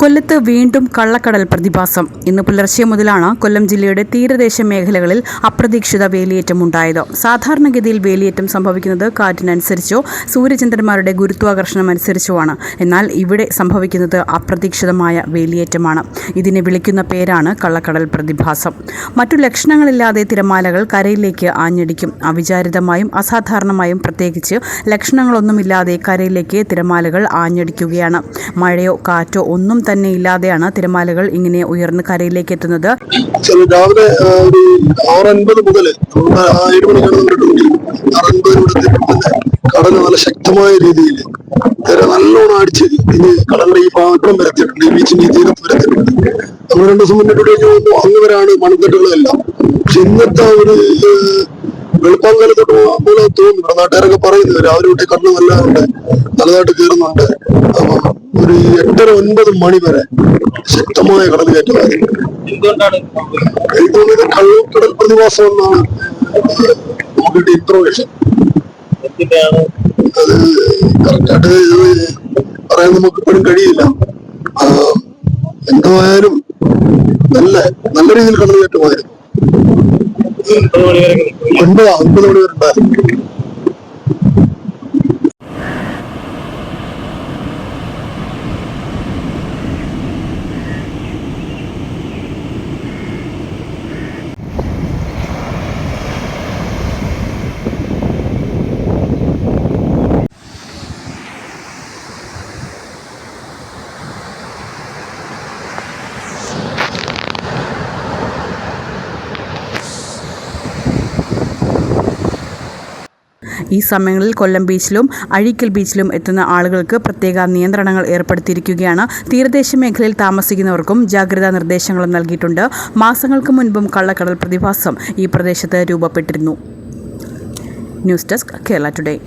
കൊല്ലത്ത് വീണ്ടും കള്ളക്കടൽ പ്രതിഭാസം. ഇന്ന് പുലർച്ചെ മുതലാണ് കൊല്ലം ജില്ലയുടെ തീരദേശ മേഖലകളിൽ അപ്രതീക്ഷിത വേലിയേറ്റം വേലിയേറ്റമുണ്ടായത് സാധാരണഗതിയിൽ വേലിയേറ്റം സംഭവിക്കുന്നത് കാറ്റിനനുസരിച്ചോ സൂര്യചന്ദ്രന്മാരുടെ ഗുരുത്വാകർഷണം അനുസരിച്ചോ ആണ് എന്നാൽ ഇവിടെ സംഭവിക്കുന്നത് അപ്രതീക്ഷിതമായ വേലിയേറ്റമാണ്. ഇതിനെ വിളിക്കുന്ന പേരാണ് കള്ളക്കടൽ പ്രതിഭാസം. മറ്റു ലക്ഷണങ്ങളില്ലാതെ തിരമാലകൾ കരയിലേക്ക് ആഞ്ഞടിക്കും. അവിചാരിതമായും അസാധാരണമായും പ്രത്യേകിച്ച് ലക്ഷണങ്ങളൊന്നുമില്ലാതെ കരയിലേക്ക് തിരമാലകൾ ആഞ്ഞടിക്കുകയാണ്. മഴയോ കാറ്റോ ഒന്നും തന്നെ ഇല്ലാതെയാണ് തിരമാലകൾ ഇങ്ങനെ ഉയർന്ന് കരയിലേക്ക് എത്തുന്നത്. രാവിലെ ഒരു ആറ് അൻപത് മുതൽ കടൽ നല്ല ശക്തമായ രീതിയിൽ നല്ലോണം അടിച്ച് ഇനി കടലിന്റെ ഈ വരെ വരത്തിട്ടുണ്ട് ഈ ബീച്ചിന്റെ ഈ തീരത്ത് വരത്തിട്ടുണ്ട് നമ്മൾ രണ്ടു ദിവസം കഴിഞ്ഞു വരാണ് പക്ഷെ ഇന്നത്തെ ഒരു ഏഹ്, വെളുപ്പാങ്കാലത്തോട്ട് പോലെ തോന്നുന്നു. ഇവിടെ നാട്ടുകാരൊക്കെ പറയുന്നത് രാവിലെ തൊട്ടേ കണ്ണു നല്ലതുണ്ട് നല്ലതായിട്ട് കയറുന്നുണ്ട്. അപ്പൊ ഒരു എട്ടര ഒൻപത് മണി വരെ ശക്തമായ കടൽ കയറ്റമായിരുന്നു എനിക്ക് തോന്നുന്നത് കടൽ പ്രതിഭാസം എന്നാണ് നമുക്ക് കിട്ടിയ ഇൻഫർമേഷൻ അത് കറക്റ്റായിട്ട് പറയാൻ നമുക്ക് ഇപ്പോഴും കഴിയില്ല. എന്തായാലും നല്ല നല്ല രീതിയിൽ കടൽ കയറ്റമായിരുന്നു ഒൻപത് ഒൻപത് മണി വരെ ഉണ്ടായിരുന്നു ഈ സമയങ്ങളിൽ കൊല്ലം ബീച്ചിലും അഴീക്കൽ ബീച്ചിലും എത്തുന്ന ആളുകൾക്ക് പ്രത്യേക നിയന്ത്രണങ്ങൾ ഏർപ്പെടുത്തിയിരിക്കുകയാണ്. തീരദേശ മേഖലയിൽ താമസിക്കുന്നവർക്കും ജാഗ്രതാ നിർദ്ദേശങ്ങളും നൽകിയിട്ടുണ്ട്. മാസങ്ങൾക്ക് മുൻപും കള്ളക്കടൽ പ്രതിഭാസം ഈ പ്രദേശത്ത് രൂപപ്പെട്ടിരുന്നു. News desk Kerala today.